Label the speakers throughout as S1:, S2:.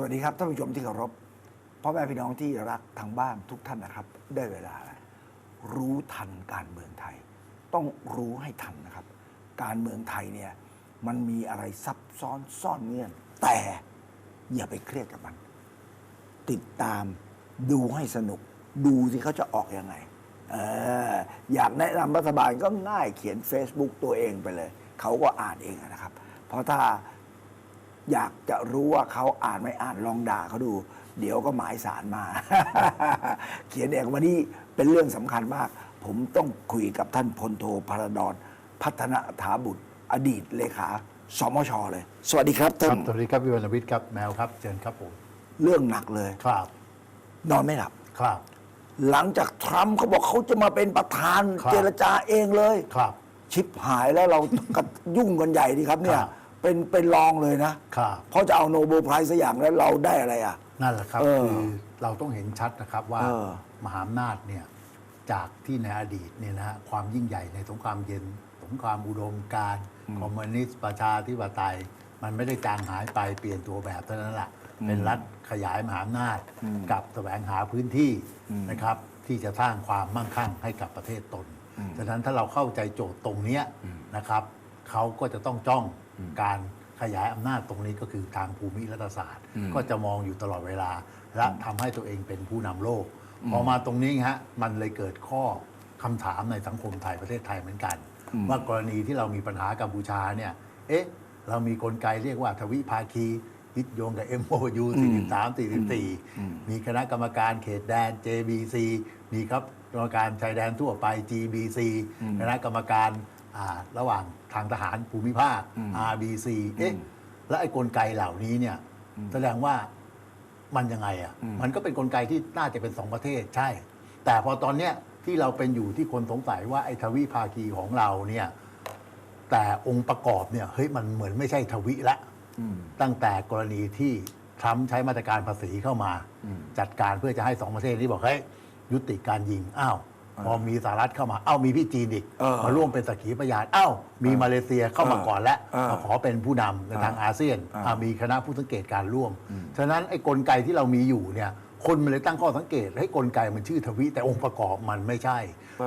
S1: สวัสดีครับท่านผู้ชมที่เคารพพ่อแม่พี่น้องที่รักทางบ้านทุกท่านนะครับ ได้เวลาแล้วรู้ทันการเมืองไทย ต้องรู้ให้ทันนะครับ การเมืองไทยเนี่ยมันมีอะไรซับซ้อนซ่อนเงื่อน แต่อย่าไปเครียดกับมัน ติดตามดูให้สนุก ดูสิเขาจะออกยังไงเอออยากแนะนำรัฐบาลก็ง่ายเขียน Facebook ตัวเองไปเลย เขาก็อ่านเองนะครับ เพราะถ้า อยากจะรู้ว่าเขาอ่านไม่อ่านลองด่าเขาดู เดี๋ยวก็หมายสารมา เขียนเองวันนี้เป็นเรื่องสำคัญมาก ผมต้องคุยกับท่านพลโทพระดอนพัฒนาถาบุตร อดีตเลขาสมชเลย สวัสดีครับ
S2: ค
S1: ท่า
S2: รั
S1: น
S2: บสวัสดีครับพี่วรรณวิทย์ครับแมวครับเชิญครับผม
S1: เรื่องหนักเลย
S2: ครับ
S1: นอนไม่หลับ
S2: ครับ
S1: หลังจากทรัมป์เขาบอกเขาจะมาเป็นประธาน
S2: ครับ
S1: เจรจาเองเลย
S2: ครับ
S1: ชิบหายแล้วเราก็ยุ่งกันใหญ่ดีครับเนี่ย
S2: ครับ
S1: เป็นเป็นรองเลยนะครับเพราะจะเอาโนเบลไพรส์สักอย่างแล้วเราได้อะไรอะ
S2: นั่นแหละครับ
S1: เออ
S2: คือเราต้องเห็นชัดนะครับว่า
S1: เออ
S2: มหาอำนาจเนี่ยจากที่ในอดีตเนี่ยนะฮะความยิ่งใหญ่ในสงครามเย็น สงครามอุดมการณ์คอมมิวนิสต์ประชาธิปไตย มันไม่ได้จางหายไปเปลี่ยนตัวแบบเท่านั้นแหละเป็นรัฐขยายมหาอำนาจกับแสวงหาพื้นที่นะครับ ที่จะสร้างความมั่งคั่งให้กับประเทศตน ฉะนั้นถ้าเราเข้าใจโจทย์ตรงเนี้ยนะครับเขาก็จะต้องจ้อง การขยายอำนาจตรงนี้ก็คือทางภูมิรัฐศาสตร์ ก็จะมองอยู่ตลอดเวลา และทำให้ตัวเองเป็นผู้นำโลก พอมาตรงนี้ฮะมันเลยเกิดข้อคำถามในสังคมไทยประเทศไทยเหมือนกัน ว่ากรณีที่เรามีปัญหากัมพูชาเนี่ยเอ๊ะเรามีกลไกเรียกว่าทวิภาคียึดโยงกับ MOU 43 44 มีคณะกรรมการเขตแดน JBC มีครับกรรมการชายแดนทั่วไป GBC คณะกรรมการ อ่าระหว่างทางทหารภูมิภาค RBC เอ๊ะแล้วไอ้กลไกเหล่านี้เนี่ยแสดงว่ามันยังไงอะมันก็เป็นกลไกที่น่าจะเป็นสองประเทศใช่ แต่พอตอนเนี้ยที่เราเป็นอยู่ที่คนสงสัยว่าไอ้ทวิภาคีของเราเนี่ยแต่องค์ประกอบเนี่ยเฮ้ยมันเหมือนไม่ใช่ทวิละตั้งแต่กรณีที่ทรัมป์ใช้มาตรการภาษีเข้ามาจัดการเพื่อจะให้สองประเทศนี้บอกเฮ้ยยุติการยิง อ้าว พอมีสหรัฐเข้ามาอ้าวมีพี่จีนอีก
S1: เออ
S2: มาร่วมเป็นสักขีพยานอ้าวมีมาเลเซียเข้ามาก่อนแล้ว
S1: เออ
S2: มาขอเป็นผู้นำในทางอาเซียน
S1: เออ
S2: อ่ามีคณะผู้สังเกตการร่วม ฉะนั้นไอ้กลไกที่เรามีอยู่เนี่ยคนมันเลยตั้งข้อสังเกตให้ยกลไกมันชื่อทวิแต่องค์ประกอบมันไม่ใช่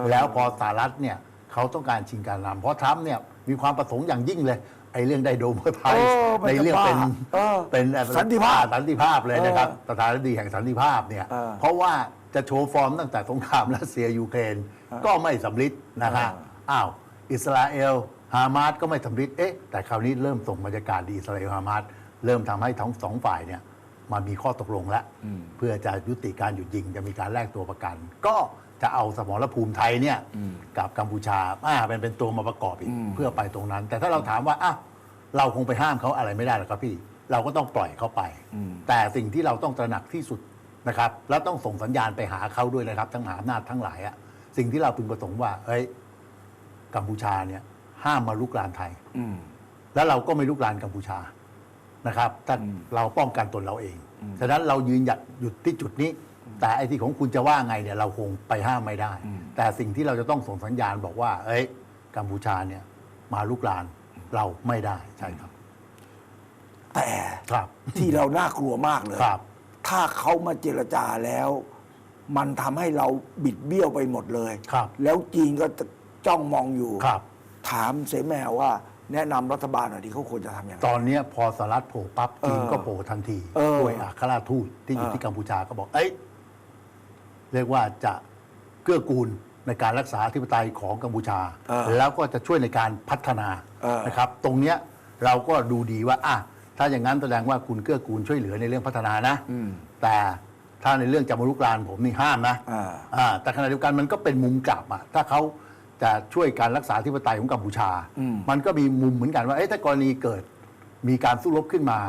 S2: แล้วพอสหรัฐเนี่ยเขาต้องการชิงการนำเพราะทรัมป์เนี่ยมีความประสงค์อย่างยิ่งเลย ไอ้เรื่องได้โดมเมอร์ไพร
S1: โอ้
S2: ส์
S1: มัน
S2: ใน
S1: จะ
S2: เรื่องเป็น
S1: บ้าเออ
S2: เป็น
S1: สันติภาพ
S2: สันติภาพเลยนะครับประธานาธิบดีแห่งสันติภาพเนี่ย
S1: เออ
S2: เพราะว่าจะโชว์ฟอร์มตั้งแต่สงครามรัสเซียยูเครนก็ไม่สำลิดนะฮะ
S1: เออ
S2: อ้าวอิสราเอลฮามาสก็ไม่สำลิดเอ๊ะแต่คราวนี้เริ่มส่งบรรยากาศดีอิสราเอลฮามาสเริ่มทำให้ทั้งสองฝ่ายเนี่ยมามีข้อตกลงแล้ว เพื่อจะยุติการหยุดยิงจะมีการแลกตัวประกัน ก็ จะเอาสมรภูมิไทยเนี่ยกับกัมพูชาอ่าเป็นเป็นตัวมาประกอบอีกเพื่อไปตรงนั้น แต่ถ้าเราถามว่าอ้าวเราคงไปห้ามเขาอะไรไม่ได้หรอกครับพี่ เราก็ต้องปล่อยเขาไป แต่สิ่งที่เราต้องตระหนักที่สุดนะครับ แล้วต้องส่งสัญญาณไปหาเขาด้วยนะครับ ทั้งหาอำนาจทั้งหลายอะสิ่งที่เราพึงประสงค์ว่าเฮ้ยกัมพูชาเนี่ย ห้ามมาลุกลานไทย
S1: อืม
S2: แล้วเราก็ไม่ลุกลานกัมพูชานะครับถ้าเราป้องกันตนเราเองฉะนั้นเรายืนหยัดหยุดที่จุดนี้ แต่ไอ้ที่ของคุณจะว่าไงเนี่ยเราคงไปห้ามไม่ได้ แต่สิ่งที่เราจะต้องส่งสัญญาณบอกว่า เอ้ย กัมพูชาเนี่ย มาลุกลานเราไม่ได้ใช่ครับ
S1: แต่
S2: ครับ
S1: ที่เราน่ากลัวมากเลย
S2: ครับ
S1: ถ้าเขามาเจรจาแล้ว มันทำให้เราบิดเบี้ยวไปหมดเลย
S2: ครับ
S1: แล้วจีนก็จ้องมองอยู่
S2: ครับ
S1: ถามเสแมวว่า แนะนำรัฐบาลหน่อยที่เขาควรจะทำอย่างไร
S2: ตอนเนี้ยพอสหรัฐโผล่ปั๊บจีน
S1: เออ
S2: ก็โผล่ทันที
S1: เออ
S2: ด้วยอัครราชทูตที่อยู่
S1: เออ
S2: ที่กัมพูชาก็บอก เอ้ย เรียกว่าจะเกื้อกูลในการรักษาอธิปไตยของกัมพูชา
S1: เออ
S2: แล้วก็จะช่วยในการพัฒนา
S1: เออ
S2: นะครับ ตรงเนี้ยเราก็ดูดีว่าอะถ้าอย่างนั้นแสดงว่าคุณเกื้อกูลช่วยเหลือในเรื่องพัฒนานะ
S1: อืม
S2: แต่ถ้าในเรื่องจะมาลุกรานผมนี่ห้ามนะ
S1: อ่า
S2: อ่าแต่ขณะเดียวกันมันก็เป็นมุมกลับอะถ้าเขาจะช่วยการรักษาธิปไตยของกัมพูชา
S1: อืม
S2: มันก็มีมุมเหมือนกันว่าเอ๊ะถ้ากรณีเกิด มีการสู้รบขึ้นมา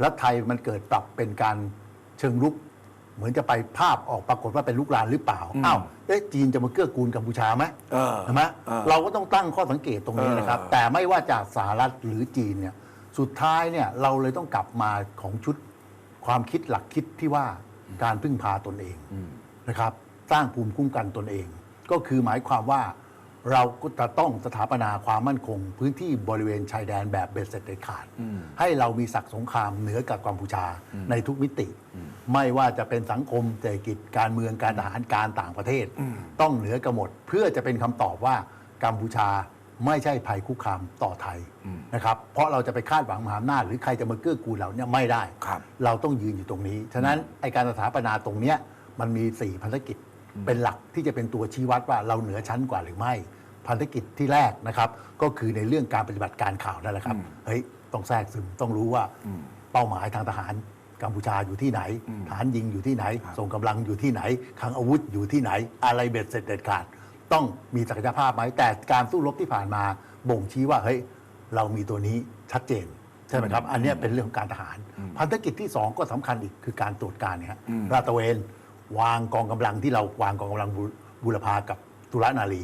S2: แล้วไทยมันเกิดปรับเป็นการเชิงรุก เหมือนจะไปภาพออกปรากฏว่าเป็นลุกลานหรือเปล่า อ้าวเอ๊ะจีนจะมาเกื้อกูลกัมพูชาไหม
S1: เออ
S2: ใช่ไหม
S1: เออ
S2: เราก็ต้องตั้งข้อสังเกตตรงนี้นะครับ
S1: เออ
S2: แต่ไม่ว่าจากสหรัฐหรือจีนเนี่ย สุดท้ายเนี่ยเราเลยต้องกลับมาของชุดความคิดหลักคิดที่ว่าการพึ่งพาตนเองนะครับ สร้างภูมิคุ้มกันตนเอง ก็คือหมายความว่า เราก็จะต้องสถาปนาความมั่นคง พื้นที่บริเวณชายแดนแบบเบ็ดเสร็จเด็ดขาด ให้เรามีศักดิ์สงครามเหนือกับกัมพูชาในทุกมิติ ไม่ว่าจะเป็นสังคมเศรษฐกิจการเมืองการทหารการต่างประเทศ ต้องเหนือกระหมด เพื่อจะเป็นคำตอบว่ากัมพูชาไม่ใช่ภัยคุกคามต่อไทยนะครับเพราะเราจะไปคาดหวังมหาอำนาจหรือใครจะมาเกื้อกูลเราเนี่ยไม่ได้
S1: ครับ
S2: เราต้องยืนอยู่ตรงนี้ ฉะนั้นไอการสถาปนาตรงเนี้ยมันมี4ภารกิจเป็นหลักที่จะเป็นตัวชี้วัดว่าเราเหนือชั้นกว่าหรือไม่ ภารกิจที่แรกนะครับ ก็คือในเรื่องการปฏิบัติการข่าวนั่นแหละครับเฮ้ยต้องแทรกซึมต้องรู้ว่าเป้าหมายทางทหารกัมพูชาอยู่ที่ไหน ฐานยิงอยู่ที่ไหน ส่งกำลังอยู่ที่ไหนคลังอาวุธอยู่ที่ไหน อะไรเบ็ดเสร็จเด็ดขาด ต้องมีศักยภาพไหมแต่การสู้รบที่ผ่านมา บ่งชี้ว่าเฮ้ยเรามีตัวนี้ชัดเจนใช่ไหมครับ อันเนี้ยเป็นเรื่องของการทหารภารกิจที่ 2 ก็สำคัญอีกคือการตรวจการเนี่ยฮะราดตระเวน วางกองกำลังที่เราวางกองกำลังบูบูรพากับ ตุลานารี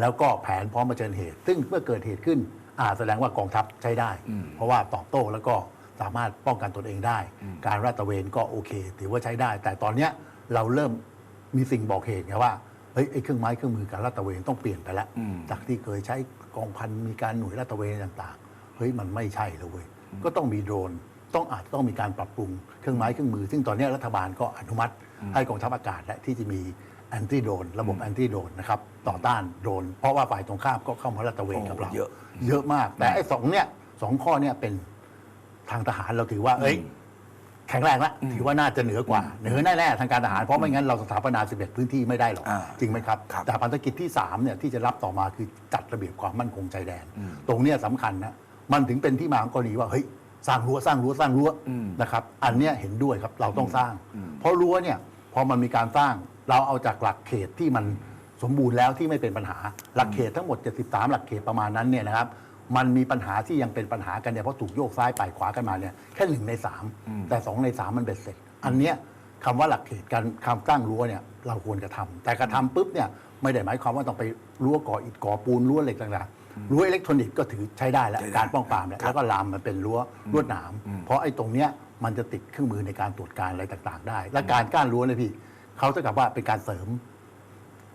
S2: แล้วก็แผนพร้อมเผชิญเหตุ ซึ่งเมื่อเกิดเหตุขึ้นอ่าแสดงว่ากองทัพใช้ได้ เพราะว่าตอบโต้แล้วก็สามารถป้องกันตนเองได้ การราดตระเวนก็โอเค ถือว่าใช้ได้ แต่ตอนเนี้ยเราเริ่มมีสิ่งบอกเหตุไงว่าเฮ้ยไอ้เครื่องไม้เครื่องมือการราดตระเวนต้องเปลี่ยนไปแล้วจากที่เคยใช้กองพันมีการหน่วยราดตระเวนต่างๆเฮ้ยมันไม่ใช่เลยเว้ยก็ต้องมีโดรนต้องอาจต้องมีการปรับปรุงเครื่องไม้เครื่องมือ ซึ่งตอนนี้รัฐบาลก็อนุมัติให้กองทัพอากาศและที่จะมี แอนตี้โดรนระบบแอนตี้โดรนนะครับต่อต้านโดรนเพราะว่าฝ่ายตรงข้ามก็เข้ามาลาดตระเวนกับเรา
S1: โอ้เยอะ
S2: เยอะมาก แต่ไอ้สองเนี่ยสองข้อเนี่ยเป็นทางทหารเราถือว่า เอ้ย แข็งแรงแล้วถือว่าน่าจะเหนือกว่า เหนือแน่ๆทางการทหารเพราะไม่งั้นเราสถาปนา 11 พื้นที่ไม่ได้หรอก
S1: อ่า
S2: จริงไหมครับ
S1: ครับ
S2: แต่ภารกิจที่3เนี่ยที่จะรับต่อมาคือจัดระเบียบความมั่นคงชายแดน ตรงเนี้ยสำคัญนะมันถึงเป็นที่มาของกรณีว่าเฮ้ยสร้างรั้วสร้างรั้วสร้างรั้วนะครับ อันเนี้ยเห็นด้วยครับเราต้องสร้าง เพราะรั้วเนี่ยพอมันมีการสร้าง เราเอาจากหลักเขตที่มันสมบูรณ์แล้วที่ไม่เป็นปัญหาหลักเขตทั้งหมด 73 หลักเขตประมาณนั้นเนี่ยนะครับมันมีปัญหาที่ยังเป็นปัญหากันเนี่ยเพราะถูกโยกซ้ายไปขวากันมาเนี่ยแค่หนึ่งในสามแต่สองในสามมันเบ็ดเสร็จ อันเนี้ยคำว่าหลักเขตการคำตั้งรั้วเนี่ยเราควรกระทำแต่กระทำปุ๊บเนี่ยไม่ได้หมายความว่าต้องไปรั้วก่ออิฐก่อปูนรั้วเหล็กต่างๆรั้วอิเล็กทรอนิกส์ก็ถือใช้ได้แล้ว
S1: ใช้ได้
S2: การป้องปรามเนี่ยแล้วก็ลามมันเป็นรั้วลวดหนาม เพราะไอ้ตรงเนี้ยมันจะติดเครื่องมือในการตรวจการอะไรต่างๆ ได้ และการก้านรั้วเนี่ยพี่ เขาเท่ากับว่าเป็นการเสริม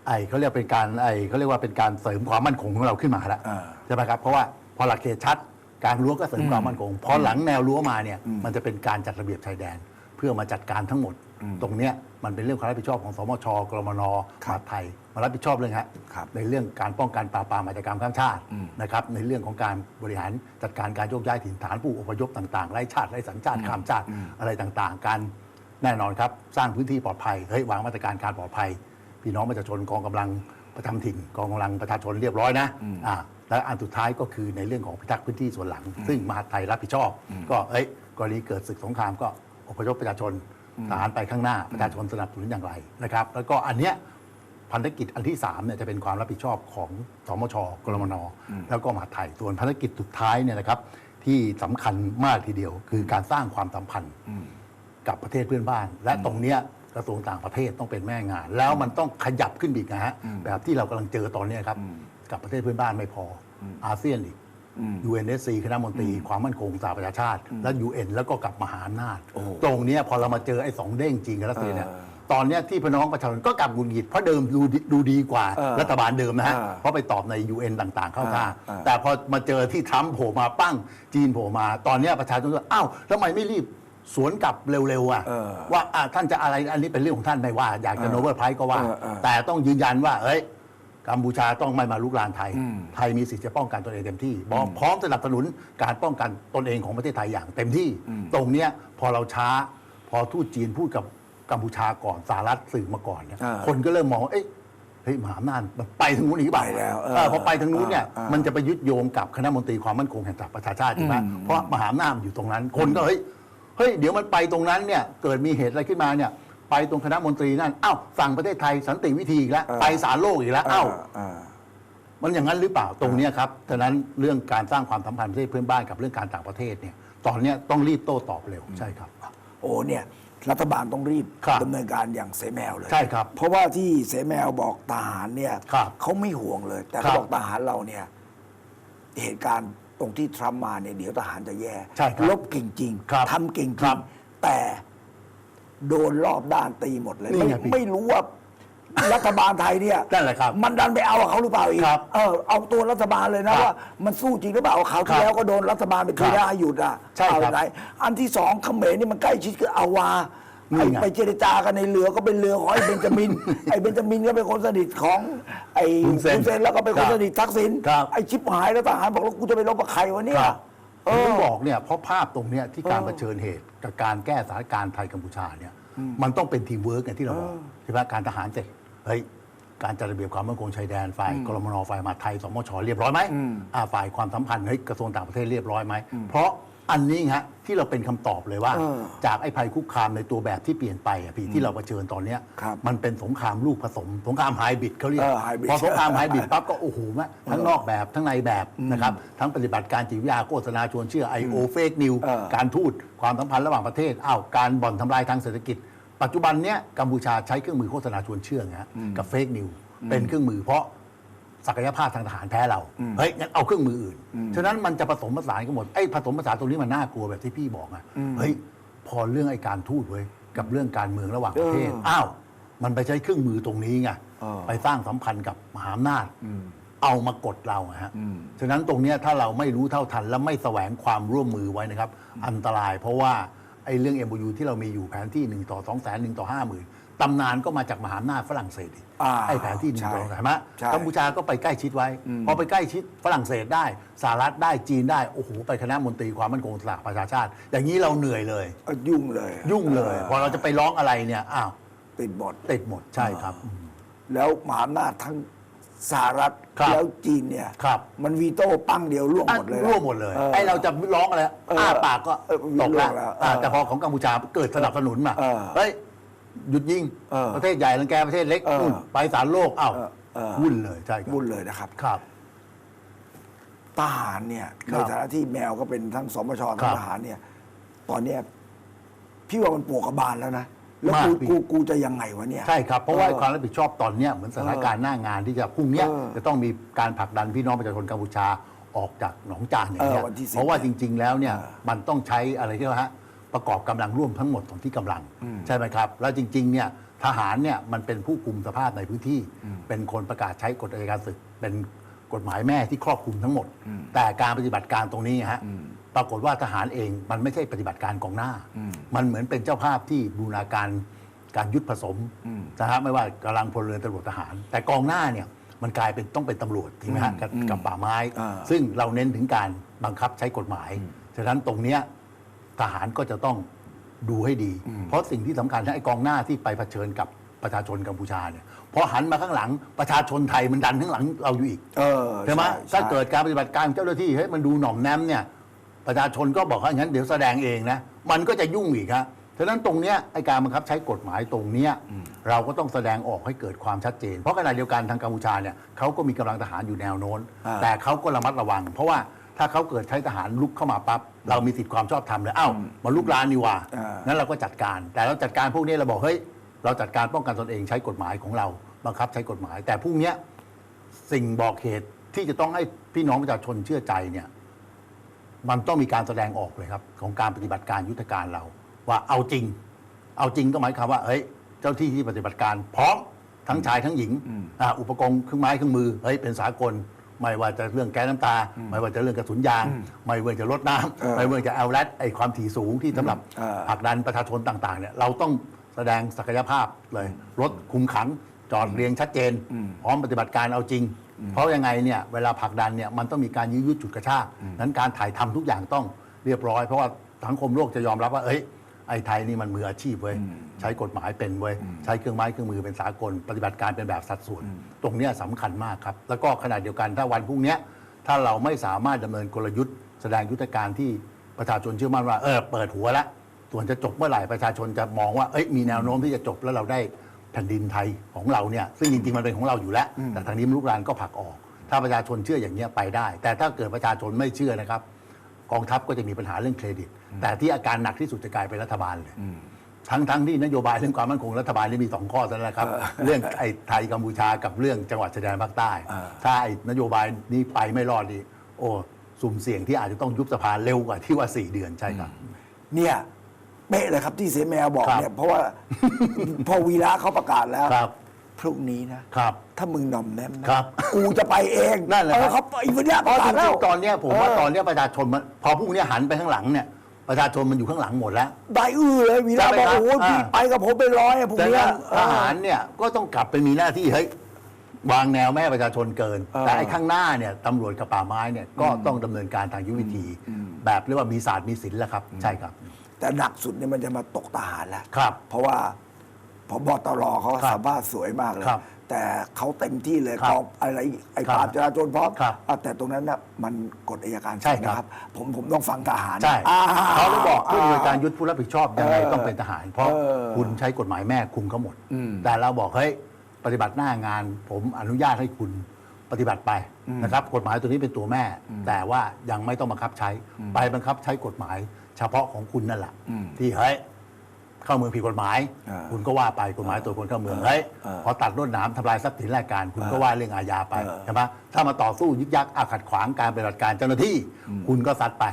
S2: ไอ้เขาเรียกเป็นการไอ้เขาเรียกว่าเป็นการเสริมความมั่นคงของเราขึ้นมาแล้ว
S1: อ่า
S2: ใช่ไหมครับเพราะว่าพอหลักเขตชัดการรั้วก็เสริมความมั่นคงพอหลังแนวรั้วมาเนี่ยมันจะเป็นการจัดระเบียบชายแดน เพื่อมาจัดการทั้งหมด ตรงเนี้ยมันเป็นเรื่องความรับผิดชอบของสมชกรมนมหาดไทยมารับผิดชอบเรื่องฮะ
S1: ครับ
S2: ในเรื่องการป้องกันปราบปรามอาชญากรรมข้ามชาตินะครับในเรื่องของการบริหารจัดการการโยกย้ายถิ่นฐานผู้อพยพต่างๆไร้ชาติไร้สัญชาติข้ามชาติอะไรต่างๆ การ แน่นอนครับ สร้างพื้นที่ปลอดภัยเฮ้ยวางมาตรการการปลอดภัย พี่น้องประชาชนกองกำลังประจำถิ่นกองกำลังประชาชนเรียบร้อยนะอ่าและอันสุดท้ายก็คือในเรื่องของพิทักษ์พื้นที่ส่วนหลัง ซึ่งมหาดไทยรับผิดชอบ ก็เอ้ยกรณีเกิดศึกสงครามก็อพยพประชาชนทหารไปข้างหน้าประชาชนสนับสนุนอย่างไรนะครับ แล้วก็อันเนี้ยภารกิจอันที่3เนี่ยจะเป็นความรับผิดชอบของสมชกรมน แล้วก็มหาดไทยส่วนภารกิจสุดท้ายเนี่ยนะครับที่สำคัญมากทีเดียวคือการสร้างความสัมพันธ์ กับประเทศเพื่อนบ้าน และตรงเนี้ยกระทรวงต่างประเทศต้องเป็นแม่งาน แล้วมันต้องขยับขึ้นอีกนะฮะแบบที่เรากำลังเจอตอนเนี้ยครับ กับประเทศเพื่อนบ้านไม่พอออาเซียนอีก UNSC คณะมนตรีความมั่นคงสหประชาชาติ และ UN แล้วก็กับมหาอำนาจ
S1: โอ้
S2: ตรงเนี้ยพอเรามาเจอไอ้สองเด้งจริงกับรัสเซียเนี่ย
S1: เออ
S2: ตอนเนี้ยที่พี่น้องประชาชนก็กลับหงุดหงิดเพราะเดิมดูดีดูดีกว่า
S1: เออ
S2: รัฐบาลเดิมนะฮะ
S1: เออ
S2: เพราะไปตอบใน UN ต่างๆ เข้าท่า
S1: เออเออ
S2: แต่พอมาเจอที่ทรัมป์โผล่มาปั้งจีนโผล่มา ตอนเนี้ยประชาชนก็อ้าวทำไมไม่รีบ สวนกลับเร็วๆอะ
S1: เออ
S2: ว่าอะท่านจะอะไรอันนี้เป็นเรื่องของท่านไม่ว่า อยากจะ
S1: เออ
S2: โนเบิลไพรส์ก็ว่า
S1: เออเออ
S2: แต่ต้องยืนยันว่าเฮ้ยกัมพูชาต้องไม่มาลุกลานไทย
S1: อืม
S2: ไทยมีสิทธิ์จะป้องกันตนเองเต็มที่บอกพร้อมสนับสนุนการป้องกันตนเองของประเทศไทยอย่างเต็มที่ ตรงเนี้ยพอเราช้า พอทูตจีนพูดกับกัมพูชาก่อนสหรัฐสื่อมาก่อนเนี่ย
S1: อ่า
S2: คนก็เริ่มมองว่าเอ้ยเฮ้ยมหาอำนาจมันไปทางนู้นอีกหรือเปล่า
S1: ไปแล้วเออ
S2: เออพอไปทางนู้นเนี่ย
S1: อ่าอ่ามั
S2: มันจะไปยึดโยงกับคณะมนตรีความมั่นคงแห่งสหประชาชาติใช่ไหม
S1: อืม
S2: เพราะมหาอำนาจมันอยู่ตรงนั้นคนก็เฮ้ย เฮ้ยเดี๋ยวมันไปตรงนั้นเนี่ยเกิดมีเหตุอะไรขึ้นมาเนี่ยไปตรงคณะมนตรีนั่นอ้าวสั่งประเทศไทยสันติวิธีอีกแล้ว
S1: เออ
S2: ไปศาลโลกอีกแล้วอ้าว
S1: เออ
S2: มันอย่างนั้นหรือเปล่าตรงเนี้ยครับฉะนั้นเรื่องการสร้างความสัมพันธ์ประเทศเพื่อนบ้านกับเรื่องการต่างประเทศเนี่ยตอนเนี้ยต้องรีบโต้ตอบเร็วใช่ครับ
S1: โอ้เนี่ยรัฐบาลต้องรีบ
S2: ครับ
S1: ดำเนินการอย่างเสแมวเลย
S2: ใช่ครับ
S1: เพราะว่าที่เสแมวบอกทหารเนี่ย
S2: ครับ
S1: เขาไม่ห่วงเลย แต่
S2: ครั
S1: เขา
S2: บ
S1: บอกทหารเราเนี่ย เหตุการณ์ ตรงที่ทรัมป์มาเนี่ยเดี๋ยวทหารจะแย่
S2: ใช่ครับ
S1: ลบเก่งจริง
S2: ครับ
S1: ทำเก่งจ
S2: ครั
S1: ริง
S2: บ
S1: แต่โดนรอบด้านตีหมดเลย
S2: นี่
S1: ไม่
S2: ไงพี่
S1: ไม่รู้ว่า รัฐบาลไทยเนี่ย
S2: นั่นแหละครับ
S1: มันดันไปเอากับเขาหรือเปล่าอีก
S2: ครับ
S1: เออเอาตัวรัฐบาลเลยนะครับว่ามันสู้จริงหรือเปล่าเขาว
S2: ครั
S1: ที่
S2: บ
S1: แล้วก็โดนรัฐบาลไปที
S2: ครับ
S1: ได้หยุดอะ
S2: ใช่ครับ
S1: เอาไหนอันที่สองเขมรนี่มันใกล้ชิดคืออาวา
S2: นี่
S1: ไอ้
S2: ไง
S1: ไปเจรจากันในเรือก็เป็นเรือของไอ้เบนจามิน ไอ้เบนจามินก็เป็นคนสนิทของ ไอ้
S2: ฮุนเซน
S1: ฮุนเซนแล้วก็เป็นคน
S2: ครับ
S1: สนิททักษิณ
S2: ครับ
S1: ไอ้ชิบหายแล้วทหารบอกแล้วกูจะไปรบกับใครวะเนี่ย
S2: ครับ
S1: เอ
S2: ผม
S1: อ
S2: บอกเนี่ยเพราะภาพตรงเนี้ยที่การ
S1: เออ
S2: เผชิญเหตุกับการแก้สถานการณ์ไทยกัมพูชาเนี่ยมันต้องเป็นทีมเวิร์กอย่างที่เราบอก
S1: เออ
S2: ใช่ไหมการทหารเสร็จเฮ้ยการจัดระเบียบความมั่นคงชายแดนฝ่ายกรมนฝ่ายมหาดไทยสมชเรียบร้อยไหมอ่าฝ่ายความสัมพันธ์เฮ้ยกระทรวงต่างประเทศเรียบร้อยไหมเพราะ อันนี้ฮะที่เราเป็นคำตอบเลยว่า
S1: เออ
S2: จากไอ้ภัยคุกคามในตัวแบบที่เปลี่ยนไปอะพี่ที่เราเผชิญตอนเนี้ย
S1: ครับ
S2: มันเป็นสงครามลูกผสม สงครามไฮบริดเขาเรียก
S1: เออ hybrid
S2: พอสงครามไฮบริดปั๊บก็โอ้โหแม่ทั้งนอกแบบทั้งในแบบนะครับทั้งปฏิบัติการจิตวิทยาโฆษณาชวนเชื่อ I.O. เฟกนิว
S1: เออ
S2: การทูตความสัมพันธ์ระหว่างประเทศอ้าวการบ่อนทำลายทางเศรษฐกิจ ปัจจุบันเนี้ยกัมพูชาใช้เครื่องมือโฆษณาชวนเชื่อไงฮะกับเฟกนิวเป็นเครื่องมือเพราะ ศักยภาพทางทหารแพ้เรา เฮ้ยงั้นเอาเครื่องมืออื่น ฉะนั้นมันจะผสมผสานกันหมดไอ้ผสมผสานตรงนี้มันน่ากลัวแบบที่พี่บอกอะเฮ้ยพอเรื่องไอ้การทูตเว้ยกับเรื่องการเมืองระหว่างประเทศ
S1: เออ
S2: อ้าว มันไปใช้เครื่องมือตรงนี้ไง
S1: เออ
S2: ไปสร้างสัมพันธ์กับมหาอำนาจเอามากดเราอะฮะ ฉะนั้นตรงเนี้ยถ้าเราไม่รู้เท่าทัน และไม่แสวงความร่วมมือไว้นะครับ อันตรายเพราะว่าไอ้เรื่อง MOU ที่เรามีอยู่แผนที่ 1 ต่อ 2 0 0 0 0 1ต่อ 5 0,000ตำนานก็มาจากมหาอำนาจฝรั่งเศส อีก
S1: อ่า
S2: ไอ้แผนที่หนึ่ง
S1: ใช่
S2: ต่อใช่ไหม
S1: ใช่
S2: กัมพูชาก็ไปใกล้ชิดไว้พอไปใกล้ชิดฝรั่งเศสได้สหรัฐได้จีนได้ โอ้โห ไปคณะมนตรีความมั่นคงสหประชาชาติ อย่างนี้เราเหนื่อยเลย
S1: เออยุ่งเลย
S2: ยุ่งเลย พอเราจะไปร้องอะไรเนี่ยอ้าว
S1: ติดบท
S2: ติดหมดใช่ครับ
S1: แล้วมหาอำนาจทั้งสหรัฐ
S2: ครับ
S1: แล้วจีนเนี่ย
S2: ครับ
S1: มันวีโต้ปั้งเดียวร่วงหมดเลยนะ
S2: ร่วมหมดเลย
S1: ออ
S2: ไอ้เราจะร้องอะไร
S1: เออ
S2: อ้าปากก็
S1: เออ
S2: ตกแล้ว
S1: ร่วงแล้ว
S2: อ่า
S1: เออ
S2: แต่พอของกัมพูชาเกิดสนับสนุนมา
S1: เออ
S2: เฮ้ย หยุดยิง
S1: เออ
S2: ประเทศใหญ่รังแกประเทศเล็ก
S1: เออ
S2: นู่นไปศาลโลกอ้าว
S1: เออเออ
S2: วุ่นเลยใช่ครับ
S1: วุ่นเลยนะครับ
S2: ครับ
S1: ทหารเนี่ย
S2: ครั
S1: ใน
S2: บ
S1: ฐานะที่แมวก็เป็นทั้งสมช
S2: ครั
S1: ทั้ง
S2: บ
S1: ทหารเนี่ย ตอนเนี้ยพี่ว่ามันปวกกระบาลแล้วนะแล้ว
S2: มาก
S1: กู
S2: พี่
S1: กูกูจะยังไงวะเนี่ย
S2: ใช่ครับ เพราะว่า
S1: เออ
S2: ความรับผิดชอบตอนเนี้ยเหมือนสถานการณ์หน้างานที่จะพรุ่งเนี้ย
S1: เออ
S2: จะต้องมีการผลักดันพี่น้องประชาชนกัมพูชาออกจากหนองจานอย่างเงี้ย
S1: เออวันที่10
S2: เพราะว่าจริง ๆ แล้วเนี่ย
S1: เออ
S2: มันต้องใช้อะไรที่ว่าฮะ ประกอบกำลังร่วมทั้งหมดของที่กำลัง ใช่ไหมครับ แล้วจริงๆเนี่ยทหารเนี่ยมันเป็นผู้คุมสภาพในพื้นที่ เป็นคนประกาศใช้กฎอัยการศึก เป็นกฎหมายแม่ที่ครอบคลุมทั้งหมด แต่การปฏิบัติการตรงนี้ฮะปรากฏว่าทหารเองมันไม่ใช่ปฏิบัติการกองหน้า มันเหมือนเป็นเจ้าภาพที่บูรณาการการยุทธผสมนะฮะไม่ว่ากำลังพลเรือนตำรวจทหาร แต่กองหน้าเนี่ยมันกลายเป็นต้องเป็นตำรวจจริงไหมฮะกับกับป่าไม้
S1: อ่า
S2: ซึ่งเราเน้นถึงการบังคับใช้กฎหมาย ฉะนั้นตรงเนี้ย ทหารก็จะต้องดูให้ดี เพราะสิ่งที่สำคัญนะไอ้กองหน้าที่ไปเผชิญกับประชาชนกัมพูชาเนี่ยพอหันมาข้างหลังประชาชนไทยมันดันข้างหลังเราอยู่อีก
S1: เออ
S2: ใช่ไหม
S1: ใช่
S2: ถ้าเกิดการปฏิบัติการของเจ้าหน้าที่เฮ้ยมันดูหน่อมแนมเนี่ยประชาชนก็บอกว่างั้นเดี๋ยวแสดงเองนะมันก็จะยุ่งอีกฮะฉะนั้นตรงเนี้ยไอการบังคับใช้กฎหมายตรงเนี้ยเราก็ต้องแสดงออกให้เกิดความชัดเจน เพราะขณะเดียวกันทางกัมพูชาเนี่ยเขาก็มีกำลังทหารอยู่แนวโน้น
S1: อ่า
S2: แต่เขาก็ระมัดระวัง เพราะว่าถ้าเขาเกิดใช้ทหารลุกเข้ามาปั๊บ เรามีสิทธิความชอบธรรมเลยอ้าวมาลุกลานนี่หว่า
S1: อ่า
S2: นั้นเราก็จัดการ แต่เราจัดการพวกนี้เราบอกเฮ้ยเราจัดการป้องกันตนเองใช้กฎหมายของเราบังคับใช้กฎหมาย แต่พวกเนี้ยสิ่งบอกเหตุที่จะต้องให้พี่น้องประชาชนเชื่อใจเนี่ยมันต้องมีการแสดงออกเลยครับ ของการปฏิบัติการยุทธการเรา ว่าเอาจริง เอาจริงก็หมายความว่าเฮ้ยเจ้าที่ที่ปฏิบัติการพร้อมทั้งชายทั้งหญิงอ่าอุปกรณ์เครื่องไม้เครื่องมือเฮ้ยเป็นสากล ไม่ว่าจะเรื่องแก๊สน้ำตา ไม่ว่าจะเรื่องกระสุนยาง ไม่ว่าจะรถน้
S1: เออำ
S2: ไม่ว่าจะเอาแรดไอความถี่สูงที่สำหรับ
S1: เออ
S2: ผลักดันประชาชนต่างๆเนี่ยเราต้องแสดงศักยภาพเลยรถคุมขังจอดเรียงชัดเจน พร้อมปฏิบัติการเอาจริง เพราะยังไงเนี่ยเวลาผลักดันเนี่ยมันต้องมีการยื้อยุดจุดกระชากนั้นการถ่ายทำทุกอย่างต้องเรียบร้อย เพราะว่าสังคมโลกจะยอมรับว่าเอ้ย ไอ้ไทยนี่มันมืออาชีพเว้ยใช้กฎหมายเป็นเว้ยใช้เครื่องไม้เครื่องมือเป็นสากล ปฏิบัติการเป็นแบบสัดส่วน ตรงเนี้ยสำคัญมากครับ แล้วก็ขณะเดียวกันถ้าวันพรุ่งเนี้ยถ้าเราไม่สามารถดำเนินกลยุทธ์ แสดงยุทธการที่ประชาชนเชื่อมั่นว่าเออเปิดหัวแล้วส่วนจะจบเมื่อไหร่ประชาชนจะมองว่าเอ้ยมีแนวโน้มที่จะจบแล้วเราได้แผ่นดินไทยของเราเนี่ยซึ่งจริงๆมันเป็นของเราอยู่แล้ว แต่ทางนี้ลูกหลานก็ผลักออก ถ้าประชาชนเชื่ออย่างเนี้ยไปได้ แต่ถ้าเกิดประชาชนไม่เชื่อนะครับ กองทัพก็จะมีปัญหาเรื่องเครดิต แต่ที่อาการหนักที่สุดจะกลายเป็นรัฐบาลเลยทั้งทั้งที่นโยบายเรื่องความมั่นคงรัฐบาลนี่มีสองข้อเท่านั้นแหละครับ เรื่องไอ้ไทยกัมพูชากับเรื่องจังหวัดชายแดนภาคใต้
S1: เออ
S2: ถ้าไอ้นโยบายนี้ไปไม่รอดนี่โอ้สุ่มเสี่ยงที่อาจจะต้องยุบสภาเร็วกว่าที่ว่าสี่เดือนใช่ครับ
S1: เนี่ยเป๊ะเลยครับที่เสแมวบอก
S2: ครับ
S1: เนี่ยเพราะว่าพอวีระเขาประกาศแล้ว
S2: ครับ
S1: พรุ่งนี้นะ
S2: ครับ
S1: ถ้ามึงหน่อมแนมนะครับ กูจะไปเอง
S2: นั่นแหละ
S1: เอ
S2: ครั
S1: อบเขาไปวันเนี้ย
S2: เพราะจ
S1: ประกาศ
S2: ริ
S1: แล้
S2: ง
S1: ว
S2: ๆตอนเนี้ยผมว่า
S1: เต
S2: อนเนี้ยประชาชนมันพอพรุ่งนี้หันไปข้างหลังเนี่ย ประชาชนมันอยู่ข้างหลังหมดแล้ว
S1: ได้อื้อเลยวีระ
S2: ใช่ไหม
S1: บอก
S2: ครับ
S1: โอ้โหพี่
S2: อ่า
S1: ไปกับผมไปร้อยอะพรุ่ง
S2: ดัง
S1: เนี้ย
S2: นั้นทหารเนี่ยก็ต้องกลับไปมีหน้าที่เฮ้ยวางแนวไม่ให้ประชาชนเกิน
S1: เออ
S2: แต่ไอ้ข้างหน้าเนี่ยตำรวจกับป่าไม้เนี่ยก็ต้องดำเนินการทางยุทธวิธี แบบเรียกว่ามีศาสตร์มีศิลป์แล้วครับ ใช่ครับ
S1: แต่หนักสุดเนี่ยมันจะมาตกทหารแล้ว
S2: ครับ
S1: เพราะว่าพบตรเขา
S2: ครับ
S1: สัมภาษณ์สวยมากเลย
S2: ครับ
S1: แต่เขาเต็มที่เลย
S2: ครับ
S1: กองอะไรไอ้
S2: ครับ
S1: ปราบจราจรพร้อม
S2: ครับ
S1: อะแต่ตรงนั้นน่ะมันกฎอัยการ
S2: ใช่ครับ
S1: นะครับ ผมผมต้องฟังทหาร
S2: ใช่
S1: อ่
S2: เขาเลยบอกผู้อำนวยการยุทธผู้รับผิดชอบยังไง
S1: เออ
S2: ต้องเป็นทหาร เพราะ
S1: เออ
S2: คุณใช้กฎหมายแม่คุมเขาหมด
S1: อืม
S2: แต่เราบอกเฮ้ยปฏิบัติหน้างาน ผมอนุญาตให้คุณปฏิบัติไปนะครับ กฎหมายตัวนี้เป็นตัวแม่ แต่ว่ายังไม่ต้องบังคับใช้ไปบังคับใช้กฎหมาย เฉพาะของคุณนั่นแหละ
S1: อืม
S2: ที่เฮ้ย เข้าเมืองผิดกฎหมาย
S1: เออ
S2: คุณก็ว่าไปกฎหมายตัวคนเข้าเมืองเฮ้ย
S1: เออ
S2: พอตัดรถหนามทำลายทรัพย์สินรายการ คุณก็ว่าเรื่องอาญาไป
S1: เออ
S2: ใช่ไหมถ้ามาต่อสู้ยึกยักอาขัดขวางการปฏิบัติการเจ้าหน้าที่ คุณก็ซัดไป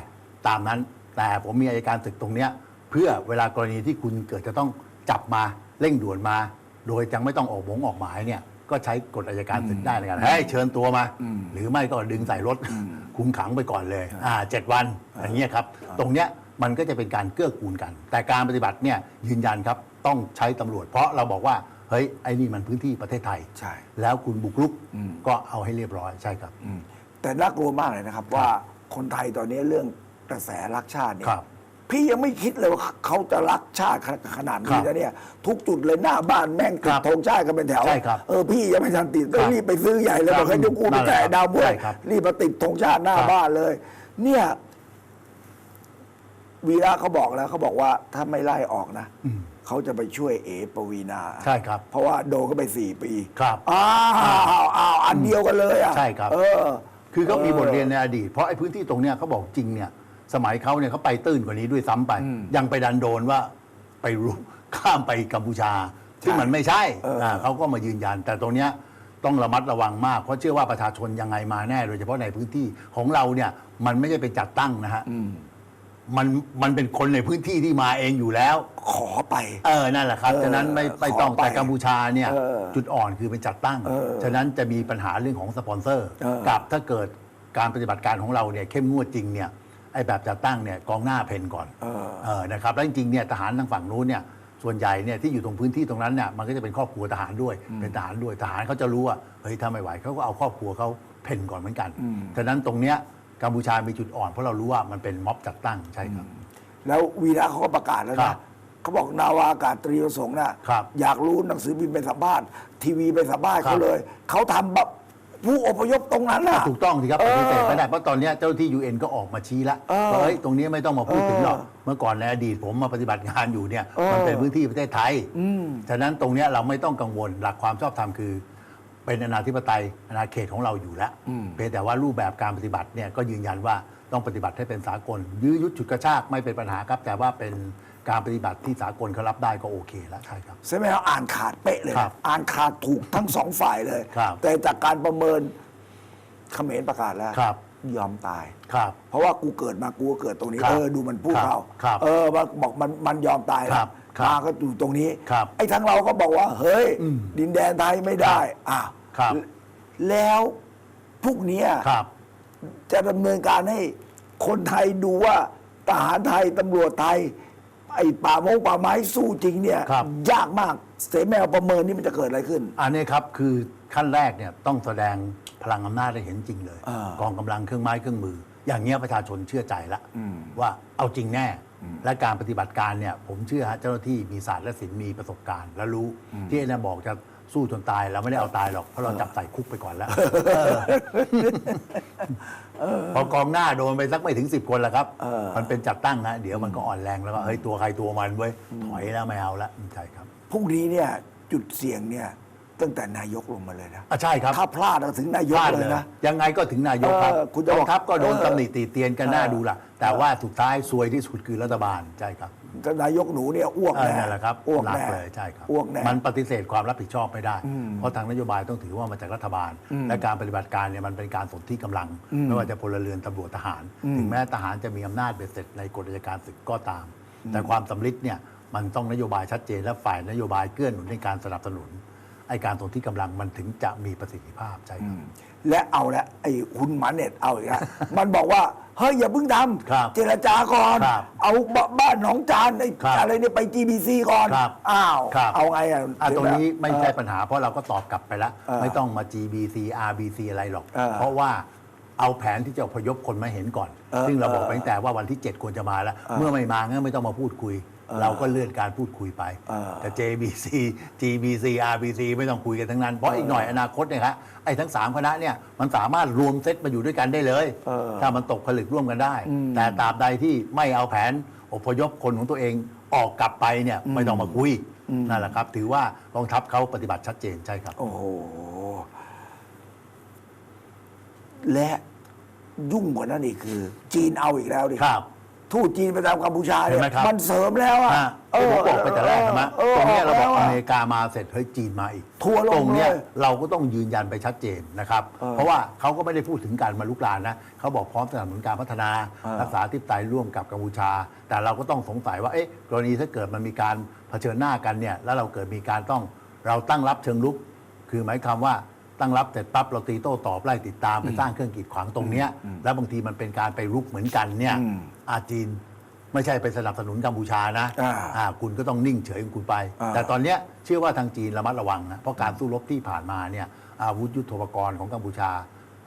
S2: ตามนั้น แต่ผมมีอัยการศึกตรงเนี้ยเพื่อเวลากรณีที่คุณเกิดจะต้องจับมาเร่งด่วนมา โดยยังไม่ต้องออกหมงออกหมายเนี่ยก็ใช้กฎอัยการศึกได้ในการให้ยเชิญตัวมา หรือไม่ก็ดึงใส่รถคุมขังไปก่อนเลยอ่าเจ็ดวันอย่างเงี้ยครับ ตรงเนี้ย มันก็จะเป็นการเกื้อกูลกัน แต่การปฏิบัติเนี่ยยืนยันครับต้องใช้ตำรวจ เพราะเราบอกว่าเฮ้ยไอ้นี่มันพื้นที่ประเทศไทย
S1: ใช่
S2: แล้วคุณบุกรุก
S1: อืม
S2: ก็เอาให้เรียบร้อยใช่ครับ
S1: อืมแต่น่ากลัวมากเลยนะครับ ว่าคนไทยตอนนี้เรื่องกระแสรักชาติเนี่ย
S2: ครับ
S1: พี่ยังไม่คิดเลยว่าเขาจะรักชาติขนาด
S2: ครั
S1: นี้
S2: บ
S1: นะเนี่ย ทุกจุดเลยหน้าบ้านแม่งติ
S2: ค
S1: ด
S2: รับ
S1: ธงชาติกันเป็นแถว
S2: ใช่ครับ
S1: เออพี่ยังไม่ทันติดก็
S2: ครับ
S1: รีบไปซื้อใหญ่เลย
S2: ครับ
S1: บอกให้เดี๋ยวกูไป
S2: นั่นแหละ
S1: แกะดาวบ้วย
S2: ใช่ครับ
S1: รีบมาติดธงชาติหน้า
S2: ครับ
S1: บ้านเลย เนี่ย วีระเขาบอกแล้วเขาบอกว่าถ้าไม่ไล่ออกนะเขาจะไปช่วยเอปวีนา
S2: ใช่ครับ
S1: เพราะว่าโดนก็ไปสี่ปี
S2: ครับ
S1: อ้าวอ้าวอันเดียวกันเลยอะ
S2: ใช่ครับ
S1: เออ
S2: คือเขามีบทเรียนในอดีต เพราะไอ้พื้นที่ตรงเนี้ยเขาบอกจริงเนี่ย สมัยเขาเนี่ยเขาไปตื้นกว่านี้ด้วยซ้ำไป ยังไปดันโดนว่าไปรุข้ามไปกัมพูชาซึ่งมันไม่ใช่
S1: เอออ่า
S2: เขาก็มายืนยัน แต่ตรงเนี้ยต้องระมัดระวังมาก เพราะเชื่อว่าประชาชนยังไงมาแน่ โดยเฉพาะในพื้นที่ของเราเนี่ย มันไม่ใช่เป็นจัดตั้งนะฮะ
S1: อื ม
S2: มันมันเป็นคนในพื้นที่ที่มาเองอยู่แล้ว
S1: ขอไป
S2: เออนั่นแหละครับ
S1: เออ
S2: ฉะนั้นไม่ไม่ต้อง
S1: ขอไป
S2: แต่กัมพูชาเนี่ย
S1: เออ
S2: จุดอ่อนคือเป็นจัดตั้ง
S1: เออ
S2: ฉะนั้นจะมีปัญหาเรื่องของสปอนเซอร์
S1: เออ
S2: กับถ้าเกิดการปฏิบัติการของเราเนี่ยเข้มงวดจริงเนี่ยไอ้แบบจัดตั้งเนี่ยกองหน้าเพนก่อน
S1: เออ
S2: เออนะครับแล้วจริงๆเนี่ยทหารทางฝั่งนู้นเนี่ยส่วนใหญ่เนี่ยที่อยู่ตรงพื้นที่ตรงนั้นเนี่ยมันก็จะเป็นครอบครัวทหารด้วย เป็นทหารด้วยทหารเขาจะรู้ว่าเฮ้ยถ้าไม่ไหวเขาก็เอาครอบครัวเขาเพนก่อนเหมือนกัน
S1: อืม
S2: ฉะนั้นตรงเนี้ย กัมพูชามีจุดอ่อนเพราะเรารู้ว่ามันเป็นม็อบจัดตั้งใช่ครับ
S1: แล้ววีระเขาก็ประกาศแล้ว
S2: ครั
S1: นะ
S2: บ
S1: เขาบอกนาวาอากาศตรีประสงค์น่ะ
S2: ครับ
S1: อยากรู้หนังสือพิมพ์ไปสัมภาษณ์ทีวีไปสัมภาษณ์
S2: ครั
S1: เขา
S2: บ
S1: เลย เขาทำแบบผู้อพยพตรงนั้นน่ะ
S2: ถูกต้องสิครับ
S1: เอ
S2: ป
S1: อ
S2: ฏิเสธไม่ได้เพราะตอนเนี้ยเจ้าหน้าที่ยูเอ็นก็ออกมาชี้แล้ว
S1: เออ
S2: ว่าเฮ้ยตรงนี้ไม่ต้องมาพูดถึงหรอก
S1: เออ
S2: เมื่อก่อนในอดีตผมมาปฏิบัติงานอยู่เนี่ย
S1: เออ
S2: มันเป็นพื้นที่ประเทศไทย
S1: อืม
S2: ฉะนั้นตรงเนี้ยเราไม่ต้องกังวลหลักความชอบธรรมคือ เป็นอาณาธิปไตยอาณาเขตของเราอยู่แล้ว
S1: อืม
S2: เพียงแต่ว่ารูปแบบการปฏิบัติเนี่ยก็ยืนยันว่าต้องปฏิบัติให้เป็นสากล ยื้อยุดฉุดกระชากไม่เป็นปัญหาครับ แต่ว่าเป็นการปฏิบัติที่สากลเขารับได้ก็โอเคแล้วใช่ครับ
S1: ใช่ไหมครับอ่านขาดเป๊ะเลย
S2: ครั
S1: นะ
S2: บ
S1: อ่านขาดถูกทั้งสองฝ่ายเลย
S2: ครับ
S1: แต่จากการประเมินเขมรประกาศแล้ว
S2: ครับ
S1: ยอมตาย
S2: ครับ
S1: เพราะว่ากูเกิดมากูก็เกิดตรงนี้
S2: ครับ
S1: เออดูมันพูด
S2: ครับ
S1: เรา
S2: ครับ
S1: เออมันบอกมันมันยอมตาย
S2: ค
S1: แล้
S2: รั
S1: ว
S2: บครับ
S1: มาก็อยู่ตรงนี้
S2: ครับ
S1: ไอ้ทั้งเราก็บอกว่า เฮ้ย
S2: อืม
S1: ดินแดนไทยไม่ได้อะ
S2: ครับ
S1: แล้วพวกเนี้ย
S2: ครับ
S1: จะดำเนินการให้คนไทยดูว่าทหารไทยตำรวจไทย ไอ้ป่าโมงป่าไม้สู้จริงเนี่ย
S2: ครับ
S1: ยากมาก เสแมวประเมินนี่มันจะเกิดอะไรขึ้น
S2: อันนี้ครับคือขั้นแรกเนี่ยต้องแสดงพลังอำนาจให้เห็นจริงเลย
S1: อ่าก
S2: องกำลังเครื่องไม้เครื่องมือ อย่างเงี้ยประชาชนเชื่อใจละ
S1: อืม
S2: ว่าเอาจริงแน่ และการปฏิบัติการเนี่ยผมเชื่อฮะเจ้าหน้าที่มีศาสตร์และศิลป์มีประสบการณ์ และรู้ที่ไอ้นั่นบอกจะ สู้จนตายเราไม่ได้เอาตายหรอกเพราะเราจับใส่คุกไปก่อนแล้วพอกองหน้าโดนไปสักไม่ถึงสิบคนแล้วครับ
S1: เออ
S2: มันเป็นจัดตั้งนะเดี๋ยวมันก็อ่อนแรงแล้วก็เฮ้ยตัวใครตัวมันเว้ยถอยแล้วไม่เอาละใช่ครับ
S1: พรุ่งนี้เนี่ยจุดเสี่ยงเนี่ย ตั้งแต่นายกลงมาเลยนะ
S2: อะใช่ครับ
S1: ถ้าพลาดถึงนาย
S2: พ
S1: ก
S2: ลาด
S1: เล
S2: เลยย
S1: นะ
S2: ยังไงก็ถึงนายกครับ
S1: เออคุณจะ
S2: ก
S1: บ
S2: อ
S1: อก
S2: งทัพก็โดน
S1: เออ
S2: ตำหนิตีเตียนกันหน้า
S1: เออ
S2: ดูละแต่ว่าสุดท้ายซวยที่สุดคือรัฐบาลใช่ครับ
S1: ถ้านายกหนูเนี่ยอ้วก
S2: เออ
S1: แน่
S2: นั่นแหละครับ
S1: อ้วก
S2: หนัก
S1: แน่
S2: เลยใช่ครับ
S1: อ้วกแน่
S2: มันปฏิเสธความรับผิดชอบไม่ได้
S1: อืม
S2: เพราะทางนโยบายต้องถือว่ามาจากรัฐบาล
S1: อืม
S2: และการปฏิบัติการเนี่ยมันเป็นการสนที่กำลัง
S1: อืม
S2: ไม่ว่าจะพลเรือนตำรวจทหาร
S1: อืม
S2: ถึงแม้ทหารจะมีอำนาจเบ็ดเสร็จในกฎอัยการศึกก็ตาม แต่ความสำลิดเนี่ยมันต้องนโยบายชัดเจนและฝ่ายนโยบายเกื้อหนุนในการสนับสนุน ไอการสนที่กำลังมันถึงจะมีประสิทธิภาพใช่ครับ
S1: และเอาละไอ้คุณหมาเน็ตเอาอีกแล้วมันบอกว่าเฮ้ยอย่าเพิ่งท
S2: ครับำ
S1: เจรจาก่อน
S2: ครับ
S1: เอาบบ้านหนองจานไอ้
S2: ครับ
S1: อะไรเนี่ยไป GBC ก่อน
S2: ครับ
S1: อ้าว
S2: ครับ
S1: เอาไงอะ
S2: อะตรงนี้ไม่ใช่
S1: เออ
S2: ปัญหาเพราะเราก็ตอบกลับไปแล้ว
S1: เออ
S2: ไม่ต้องมา GBC RBC อะไรหรอก
S1: เออ
S2: เพราะว่าเอาแผนที่จะอพยพคนมาเห็นก่อน
S1: เออ
S2: ซึ่งเราบอก
S1: เออ
S2: ไปตั้งแต่ว่าวันที่ 7 ควรจะมาแล้ว
S1: เออ
S2: เมื่อไม่มางั้นไม่ต้องมาพูดคุย
S1: เออ
S2: เราก็เลื่อนการพูดคุยไป
S1: เออ
S2: แต่ JBC GBC RBC ไม่ต้องคุยกันทั้งนั้น เพราะอีกหน่อยอนาคตเนี่ยครับไอ้ทั้ง 3 คณะเนี่ยมันสามารถรวมเซตมาอยู่ด้วยกันได้เลย
S1: เออ
S2: ถ้ามันตกผลึกร่วมกันได้
S1: อืม
S2: แต่ตราบใดที่ไม่เอาแผนอพยพคนของตัวเองออกกลับไปเนี่ยไม่ต้องมาคุยนั่นแหละครับ ถือว่ากองทัพเขาปฏิบัติชัดเจนใช่ครับ
S1: โอ้โหและยุ่งกว่านั้นอีกคือ จีนเอาอีกแล้วดิ
S2: ครับ
S1: ทูตจีนประจำกัมพูชา
S2: เห็
S1: เนี่
S2: นไหม
S1: ย
S2: ครับ
S1: มันเสริมแล้วอะ
S2: อะที่ผมบอกไปแต่แรกใช่ไหม
S1: ออ
S2: ตรงเนี้ยเราบอก
S1: แล้ว
S2: อ
S1: อะ
S2: เมริกามาเสร็จเฮ้ยจีนมาอีก
S1: ทัวร์ลง
S2: ตรงเนี้ย
S1: เลย
S2: เราก็ต้องยืนยันไปชัดเจนนะครับ
S1: เออ
S2: เพราะว่าเขาก็ไม่ได้พูดถึงการมาลุกลานนะเขาบอกพร้อมสนับสนุนการพัฒนา
S1: เออ
S2: รักษาทิพย์ไตยร่วมกับกัมพูชา แต่เราก็ต้องสงสัยว่าเอ๊ะกรณีถ้าเกิดมันมีการเผชิญหน้ากันเนี่ยแล้วเราเกิดมีการต้องเราตั้งรับเชิงลุก คือหมายความว่า ตั้งรับเสร็จปั๊บเราตีโต้ตอบไล่ติดตามไปสร้างเครื่องกีดขวางตรงเนี้ยแล้วบางทีมันเป็นการไปรุกเหมือนกันเนี่ย
S1: อืม
S2: อาจีนไม่ใช่ไปสนับสนุนกัมพูชานะ
S1: อ่า
S2: อ่าคุณก็ต้องนิ่งเฉยของคุณไป
S1: อ่า
S2: แต่ตอนเนี้ยเชื่อว่าทางจีนระมัดระวังนะเพราะการสู้รบที่ผ่านมาเนี่ยอาวุธยุทโธปกรณ์ของกัมพูชา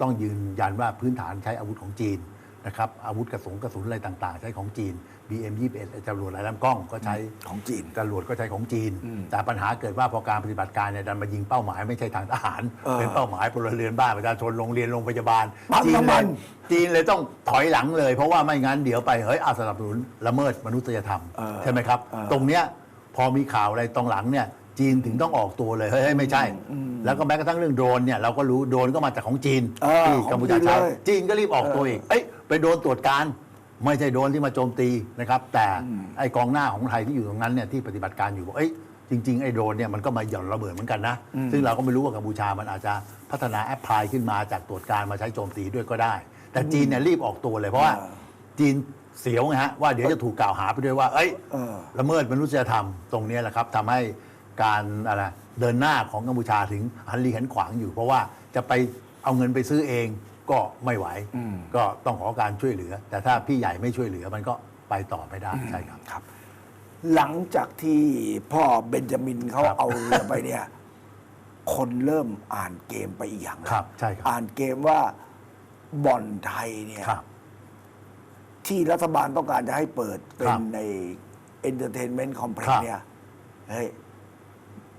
S2: ต้องยืนยันว่าพื้นฐานใช้อาวุธของจีนนะครับอาวุธกระสุนกระสุนอะไรต่าง ๆ ใช้ของจีน BM 21 จรวดหลายลำกล้องก็ใช้
S1: ของจีน
S2: จรวดก็ใช้ของจีน แต่ปัญหาเกิดว่าพอการปฏิบัติการเนี่ยดันมายิงเป้าหมายไม่ใช่ทางทหาร
S1: เออ
S2: เป็นเป้าหมายพลเรือนบ้านประชาชนโรงเรียนโรงพยาบาล
S1: ปั๊ม
S2: จีน
S1: น้ำ
S2: เล
S1: มั
S2: ย
S1: น
S2: จีนเลยต้องถอยหลังเลย เพราะว่าไม่งั้นเดี๋ยวไปเฮ้ยอาสนับสนุนละเมิดมนุษยธรรม
S1: เออ
S2: ใช่ไหมครับ
S1: เออ
S2: ตรงเนี้ยพอมีข่าวอะไรตรงหลังเนี่ยจีนถึงต้องออกตัวเลยเฮ้ยเฮ้ยไม่ใช่ แล้วก็แม้กระทั่งเรื่องโดรนเนี่ยเราก็รู้โดรนก็มาจากของจีน
S1: เออ
S2: ที่
S1: ของ
S2: กัมพูชา
S1: จีน
S2: ใช้
S1: เลย
S2: จีนก็รีบออกตัวอีกเอ้ยไปโดนตรวจการ ไม่ใช่โดนที่มาโจมตีนะครับ แต่ไอ้กองหน้าของไทยที่อยู่ตรงนั้นเนี่ยที่ปฏิบัติการอยู่บอกเอ้ยจริง ๆ ไอ้โดรนเนี่ยมันก็มาหย่อนระเบิดเหมือนกันนะ ซึ่งเราก็ไม่รู้ว่ากัมพูชามันอาจจะพัฒนาแอปพลายขึ้นมาจากตรวจการมาใช้โจมตีด้วยก็ได้ แต่จีนเนี่ยรีบออกตัวเลยเพราะว่า
S1: อ่า
S2: จีนเสียวไงฮะว่าเดี๋ยวจะถูกกล่าวหาไปด้วยว่า เอ้ย
S1: เออ
S2: ละเมิดมนุษยธรรมตรงเนี้ยแหละครับทำให้การอะไรเดินหน้าของกัมพูชาถึงหันรีหันขวางอยู่ เพราะว่าจะไปเอาเงินไปซื้อเอง ก็ไม่ไหว
S1: อืม
S2: ก็ต้องขอการช่วยเหลือ แต่ถ้าพี่ใหญ่ไม่ช่วยเหลือมันก็ไปต่อไม่ได้ใช่ครับ
S1: ครับ หลังจากที่พ่อเบนจามินเขา
S2: ครับ
S1: เอาเรือไปเนี่ย คนเริ่มอ่านเกมไปอีกอย่างแล้ว
S2: ครับใช่ครับ
S1: อ่านเกมว่าบ่อนไทยเนี่ย
S2: ครับ
S1: ที่รัฐบาลต้องการจะให้เปิดเป็
S2: ครั
S1: น
S2: บ
S1: ในเอนเตอร์เทนเมนต์คอมเพล็ก
S2: ครับ
S1: ซ์เนี่ยเฮ้ย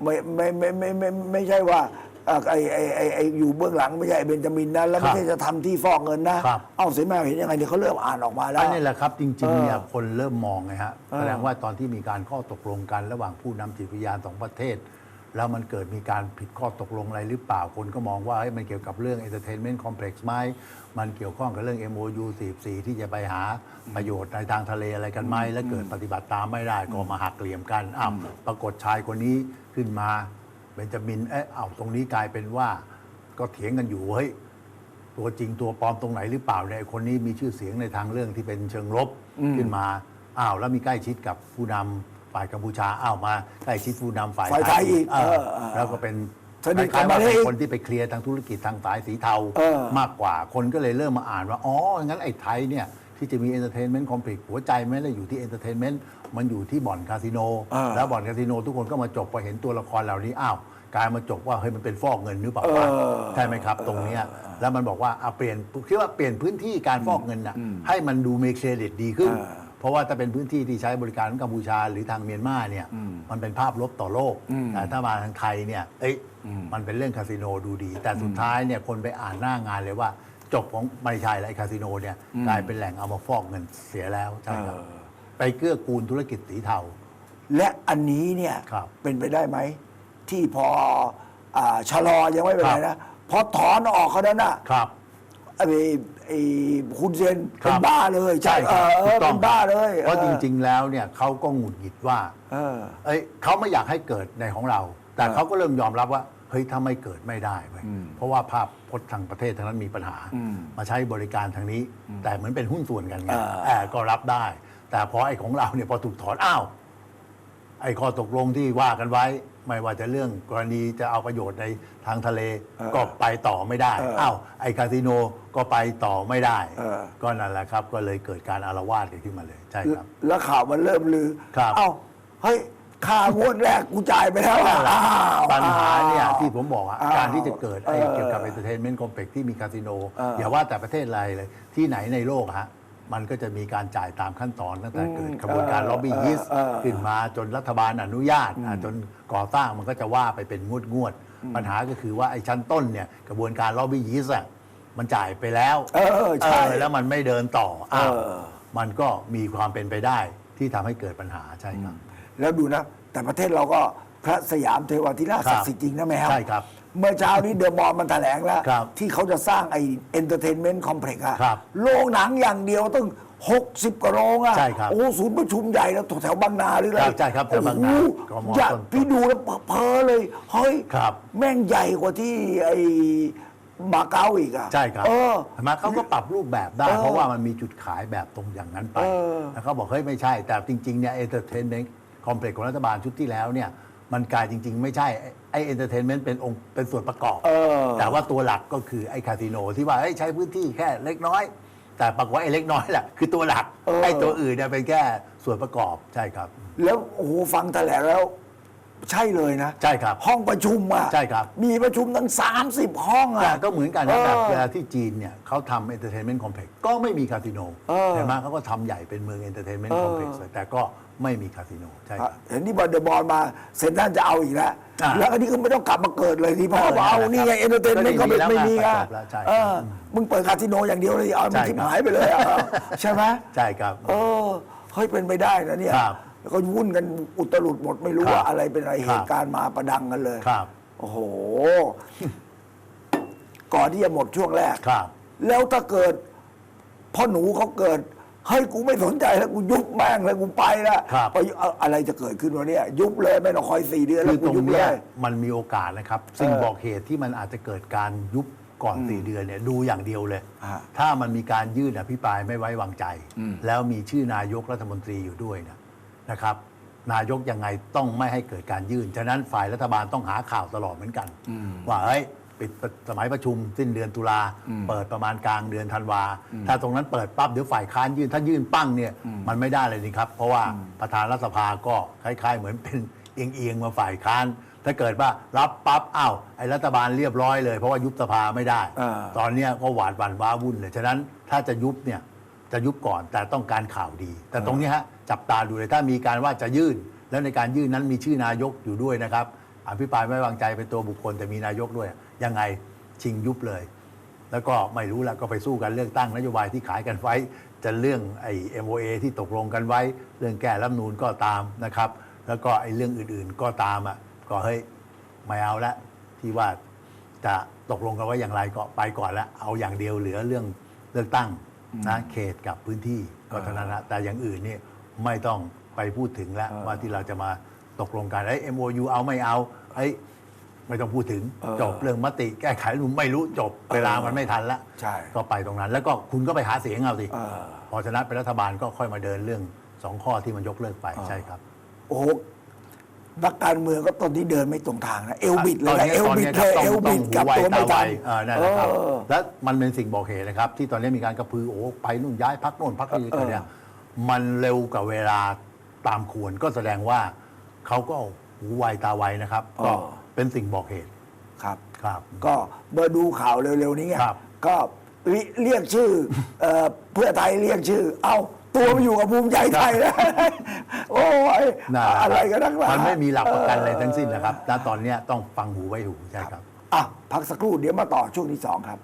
S1: ไม่ไม่ไม่ไม่ไม่ไม่ไม่ใช่ว่า เอ่อไอไอไอไออยู่เบื้องหลังไม่ใช่ไอ้เบนจามินนะแล้วไม่ใช่จะทำที่ฟอกเงินนะครับ เอาเสมาเห็นยังไงเนี่ยเขาเริ่มอ่านออกมาแล้ว
S2: อันนี้แหละครับจริงๆเนี่ย
S1: เออ
S2: คนเริ่มมองไงฮะ
S1: เออ
S2: แสดงว่าตอนที่มีการข้อตกลงกันระหว่างผู้นำจิตวิญญาณสองประเทศ แล้วมันเกิดมีการผิดข้อตกลงอะไรหรือเปล่าคนก็มองว่าเฮ้ยมันเกี่ยวกับเรื่อง entertainment complex ไหมมันเกี่ยวข้องกับเรื่อง MOU 44 ที่จะไปหาประโยชน์ในทางทะเลอะไรกันไหมแล้วเกิดปฏิบัติตามไม่ได้ก็มาหักเหลี่ยมกันอ้าวปรากฏชายคนนี้ขึ้นมา เบนจามินเอ๊ะอ้าวตรงนี้กลายเป็นว่า ก็เถียงกันอยู่เฮ้ยตัวจริงตัวปลอมตรงไหนหรือเปล่าเนี่ยไอ้คนนี้มีชื่อเสียงในทางเรื่องที่เป็นเชิงลบขึ้นมาอ้าวแล้วมีใกล้ชิดกับผู้นำฝ่ายกัมพูชาอ้าวมาใกล้ชิดผู้นำฝ่าย
S1: ฝ่ายไทยอีก
S2: เออ
S1: เออเออ
S2: แล้วก็เป็น
S1: สนิท
S2: คล้ายๆว่า
S1: กันมาเลย
S2: เป็นคนที่ไปเคลียร์ทางธุรกิจทางสายสีเทา
S1: เออ
S2: มากกว่าคนก็เลยเริ่มมาอ่านว่า อ๋อ งั้นไอ้ไทยเนี่ยที่จะมีเอนเตอร์เทนเมนต์คอมเพล็กซ์หัวใจไม่ได้อยู่ที่เอนเตอร์เทนเมนต์มันอยู่ที่บ่อนคาสิโน
S1: เออ
S2: แล้วบ่อนคาสิโนทุกคนก็มาจบพอเห็นตัวละครเหล่านี้อ้าวกลายมาจบว่าเฮ้ยมันเป็นฟอกเงินหรือเปล่าวะ
S1: เออ
S2: ใช่ไหมครับ ตรงเนี้ยแล้วมันบอกว่าเอาเปลี่ยนคิดว่าเปลี่ยนพื้นที่การฟอกเงินน่ะให้มันดูมีเครดิตดีขึ้น
S1: เออ
S2: เพ ราะว่าถ้าเป็นพื้นที่ที่ใช้บริการของกัมพูชาหรือทางเมียนมาเนี่ยมันเป็นภาพลบต่อโลกแต่ถ้ามาทางไทยเนี่ยเอ้ยมันเป็นเรื่องคาสิโนดูดี แต่สุดท้ายเนี่ยคนไปอ่านหน้างานเลยว่า จบของไม่ใช่แล้วไอ้คาสิโนเนี่ยกลายเป็นแหล่งเอามาฟอกเงินเสียแล้วใช่ครับ
S1: เออ
S2: ไปเกื้อกูลธุรกิจสีเทา
S1: และอันนี้เนี่ย
S2: ครับ
S1: เป็นไปได้ไหม ที่พออาชะลอยังไม่เป็นไร
S2: ครั
S1: นะ
S2: บ
S1: พอถอนออกเขานั้นน่ะ
S2: ครับ
S1: ไอ้ ไอ้คุณเซน
S2: ครั
S1: เป็น
S2: บ
S1: บ้าเลย
S2: ใช่
S1: เอ
S2: ครับ
S1: อเอ
S2: ถู
S1: อก
S2: ต้
S1: เป็
S2: อง
S1: นบ้าเลย
S2: เพราะ
S1: ออ
S2: จริงๆแล้วเนี่ยเขาก็หงุดหงิดว่า
S1: เออ
S2: เอ้ยเขาไม่อยากให้เกิดในของเรา แต่เขาก็เริ่มยอมรับว่าเฮ้ยถ้าไม่เกิดไม่ได้เว้ยเพราะว่าภาพพจน์ทางประเทศทางนั้นมีปัญหา มาใช้บริการทางนี้ แต่เหมือนเป็นหุ้นส่วนกันไง
S1: อ่า
S2: แอบก็รับได้ แต่พอไอ้ของเราเนี่ยพอถูกถอนอ้าวไอไอ้ข้อตกลงที่ว่ากันไว้ ไม่ว่าจะเรื่องกรณีจะเอาประโยชน์ในทางทะเล
S1: เออ
S2: ก็ไปต่อไม่ได้
S1: เออ
S2: อ้าวไอ้คาสิโนก็ไปต่อไม่ได้
S1: เออ
S2: ก็นั่นแหละครับ ก็เลยเกิดการอารวาสกันขึ้นมาเลยใช่ครับ
S1: แล้วข่าวมันเริ่มลือ
S2: ครับ
S1: เอ้าเฮ้ยค่างวดแรกกูจ่ายไปแล้วอะอ้าว
S2: ปัญหาเนี่ย
S1: อ้าว
S2: ที่ผมบอกอะ
S1: อ้าว
S2: การที่จะเกิดไอ้
S1: เออ
S2: เกี่ยวกับ entertainment complex ที่มีคาสิโน
S1: เอออ
S2: อย่าว่าแต่ประเทศอะไรเลย ที่ไหนในโลกอะฮะ มันก็จะมีการจ่ายตามขั้นตอนตั้งแต่เกิดกระบวนการ
S1: เออ
S2: ล็อบบี้ยิส
S1: เออเออ
S2: ขึ้นมาจนรัฐบาลอนุญาตอะจนก่อสร้างมันก็จะว่าไปเป็นงวดงวดๆปัญหาก็คือว่าไอ้ชั้นต้นเนี่ยกระบวนการล็อบบี้ยิสอะมันจ่ายไปแล้ว
S1: เออใช่
S2: เออแล้วมันไม่เดินต่ออ้าว
S1: เออ
S2: มันก็มีความเป็นไปได้ที่ทำให้เกิดปัญหาใช่ครับ
S1: แล้วดูนะ แต่ประเทศเราก็พระสยามเทวาธิราช
S2: ครับ
S1: ศักดิ์สิทธิ์จริงนะแม่ครับ
S2: ใช่ครับ
S1: เมื่อเช้านี้เดอะมอลล์มันแถลงแล้ว
S2: ครับ
S1: ที่เขาจะสร้างไอ้เอนเตอร์เทนเมนต์คอมเพล็กซ์อะ
S2: ครับ
S1: โรงหนังอย่างเดียวตั้ง60 กว่าโรงอะ
S2: ใช่ครับ
S1: โอ้ศูนย์ประชุมใหญ่แล้วแถวบางนาหรืออะไร
S2: ครับใช่ครับแถวบางนา
S1: โอ้โห
S2: กม
S1: อย่า
S2: ต้นๆ
S1: พี่ดูแล้วเพ้อเลย เฮ้ย
S2: ครับ
S1: แม่งใหญ่กว่าที่ไอ้มาเก๊าอีกอะ
S2: ใช่ครับ
S1: เออ
S2: เห็นไหมเขาก็ปรับรูปแบบได้
S1: เออ
S2: เพราะว่ามันมีจุดขายแบบตรงอย่างนั้นไป
S1: เออ
S2: แล้วเขาบอกเฮ้ยไม่ใช่ แต่จริงๆเนี่ยเอนเตอร์เทนเมนต์คอมเพล็กซ์ของรัฐบาลชุดที่แล้วเนี่ย มันกลายจริง ๆ ไม่ใช่ไอเอนเตอร์เทนเมนต์เป็นองค์เป็นส่วนประกอบ
S1: เออ
S2: แต่ว่าตัวหลักก็คือไอ้คาสิโนที่ว่าเฮ้ยใช้พื้นที่แค่เล็กน้อย แต่ปรากฏว่าไอ้เล็กน้อยแหละคือตัวหลัก
S1: เออ
S2: ไอ้ตัวอื่นเนี่ยเป็นแค่ส่วนประกอบใช่ครับ
S1: แล้วโอ้โหฟังแถลงแล้ว ใช่เลยนะ
S2: ใช่ครับ
S1: ห้องประชุมอะ
S2: ใช่ครับ
S1: มีประชุมตั้ง 30 ห้อง
S2: แต่
S1: อะ
S2: ก็เหมือนกันนะ
S1: เออ
S2: แบบเวลาที่จีนเนี่ยเขาทำเอนเตอร์เทนเมนต์คอมเพล็กซ์ก็ไม่มีคาสิโน
S1: เออ
S2: เห็นไหมเขาก็ทำใหญ่เป็นเมืองเอนเตอร์เทนเมนต์คอมเพล็กซ์แต่ก็ไม่มีคาสิโนใช่ครับ
S1: เห็นที่บอลเดอะบอลมาเซนทรันจะเอาอีกแล้ว
S2: อ่า
S1: แล้วอันนี้ก็ไม่ต้องกลับมาเกิดเลยที่พ่อบอกเอา
S2: เออ
S1: นี่ไงเอนเตอร์เทนเมนต์
S2: ก็
S1: ก็
S2: ดีแล้ว
S1: ไม่มี
S2: ครั
S1: อะ
S2: บแล้วใช่
S1: เออมึงเปิดคาสิโนอย่างเดียวเลยเอามัน
S2: ใช่
S1: ทิพ
S2: ครับ
S1: หายไปเลยอะ ใช่ไหม
S2: ใช่ครับ
S1: เออเฮ้ยเป็นไปได้นะเนี่ย
S2: ครับ
S1: แล้วก็วุ่นกันอุตลุดหมดไม่รู้
S2: ครับ
S1: ว่าอะไรเป็นอะไร
S2: ครับ
S1: เหตุการณ์มาประดังกันเลย
S2: ครับ
S1: โอ้โห ก่อนที่จะหมดช่วงแรก
S2: ครับ
S1: แล้วถ้าเกิดพ่อหนูเขาเกิดเฮ้ยกูไม่สนใจแล้วกูยุบแม่งเลยกูไปแล้ว
S2: ครับ
S1: ไปเอาอะไรจะเกิดขึ้นวะเนี่ยยุบเลยไม่ต้องคอยสี่เดือน
S2: คื
S1: แล้
S2: อ
S1: วกู
S2: ตรง
S1: ยุบเล
S2: เนี้ย
S1: ย
S2: มันมีโอกาสนะครับสิ่งบอกเหตุที่มันอาจจะเกิดการยุบก่อนสี่เดือนเนี่ยดูอย่างเดียวเลย
S1: อ่า
S2: ถ้ามันมีการยื่นอภิปรายไม่ไว้วางใจ แล้วมีชื่อนายกรัฐมนตรีอยู่ด้วยนะ นะครับ นายกยังไงต้องไม่ให้เกิดการยื่น ฉะนั้นฝ่ายรัฐบาลต้องหาข่าวตลอดเหมือนกัน ว่าเฮ้ยปิดสมัยประชุมสิ้นเดือนตุลาเปิดประมาณกลางเดือนธันวา ถ้าตรงนั้นเปิดปั๊บเดี๋ยวฝ่ายค้านยื่น ถ้ายื่นปั้งเนี่ยมันไม่ได้เลยนี่ครับ เพราะว่าประธานรัฐสภาก็คล้ายๆ เหมือนเป็นเอียงๆมาฝ่ายค้าน ถ้าเกิดว่ารับปั๊บอ้าวไอ้รัฐบาลเรียบร้อยเลยเพราะว่ายุบสภาไม่ได้
S1: อ่า
S2: ตอนเนี้ยก็หวาดหวั่นว้าวุ่นเลยฉะนั้นถ้าจะยุบเนี่ย จะยุบก่อนแต่ต้องการข่าวดี แต่ตรงนี้ฮะจับตาดูเลยถ้ามีการว่าจะยื่น แล้วในการยื่นนั้นมีชื่อนายกอยู่ด้วยนะครับ อภิปรายไม่วางใจเป็นตัวบุคคลแต่มีนายกด้วย ยังไงชิงยุบเลย แล้วก็ไม่รู้แล้วก็ไปสู้กันเลือกตั้งนโยบายที่ขายกันไว้ จะเรื่องไอ้ MOA ที่ตกลงกันไว้ เรื่องแก้รัฐธรรมนูนก็ตามนะครับ แล้วก็ไอ้เรื่องอื่นๆก็ตามอะก็เฮ้ยไม่เอาละที่ว่าจะตกลงกันว่าอย่างไรก็ไปก่อนแล้วเอาอย่างเดียวเหลือเรื่องเลือกตั้ง นะเขตกับพื้นที่ก็เท่านั้นนะแต่อย่างอื่นนี่ไม่ต้องไปพูดถึงแล้ว
S1: เออ
S2: ว่าที่เราจะมาตกลงกันไอ้ MOU เอาไม่เอาไอ้ยไม่ต้องพูดถึง
S1: เออ
S2: จบเรื่องมติแก้ไขรัฐธรรมนูญไม่รู้จบเวลามันไม่ทันแล้ว
S1: ใช่
S2: ก็ไปตรงนั้น แล้วก็คุณก็ไปหาเสียงเอาสิ
S1: เออ
S2: พอชนะเป็นรัฐบาลก็ค่อยมาเดินเรื่องสองข้อที่มันยกเลิกไปใช่ครับ
S1: โอ้โห นักการเมืองก็ตอนนี้เดินไม่ตรงทางนะเอลบิดเลย
S2: ตอน
S1: นะ
S2: นี้
S1: เอล
S2: ตอน
S1: บิ
S2: นี้
S1: ด
S2: ค
S1: เล
S2: รับ
S1: ย
S2: ต้อง
S1: เอลบิด
S2: ต้อง
S1: กลับ
S2: หู
S1: ตัว
S2: ไว
S1: ไม่
S2: ตาไว
S1: ทัน
S2: เออนั่นแหละครับ
S1: เออ
S2: แล้วมันเป็นสิ่งบอกเหตุนะครับ ที่ตอนนี้มีการกระพือโอ้ไปนู่นย้ายพักโน่นพักนี่
S1: เออ
S2: เนี่ยมันเร็วกว่าเวลาตามควรก็แสดงว่าเขาก็หูไวตาไวนะครับ ก็เป็นสิ่งบอกเหตุ
S1: ครับ
S2: ครับ
S1: ก็เบอร์ดูข่าวเร็วๆนี้ไง
S2: ครับ
S1: ก็เรีเรียกชื่อเอ่อเพื่อไทยเรียกชื่อ เอ้า ตัวมาอยู่กับภูมิใจไทยแล้วโอ้ย
S2: นั่นแหละคบ
S1: อะไรกันนักหนา
S2: มันไม่มีหลักประกันอะไรทั้งสิ้นนะครับณตอนเนี้ยต้องฟังหูไว้หูใช่ครับ
S1: อะพักสักครู่เดี๋ยวมาต่อช่วงที่สองครับ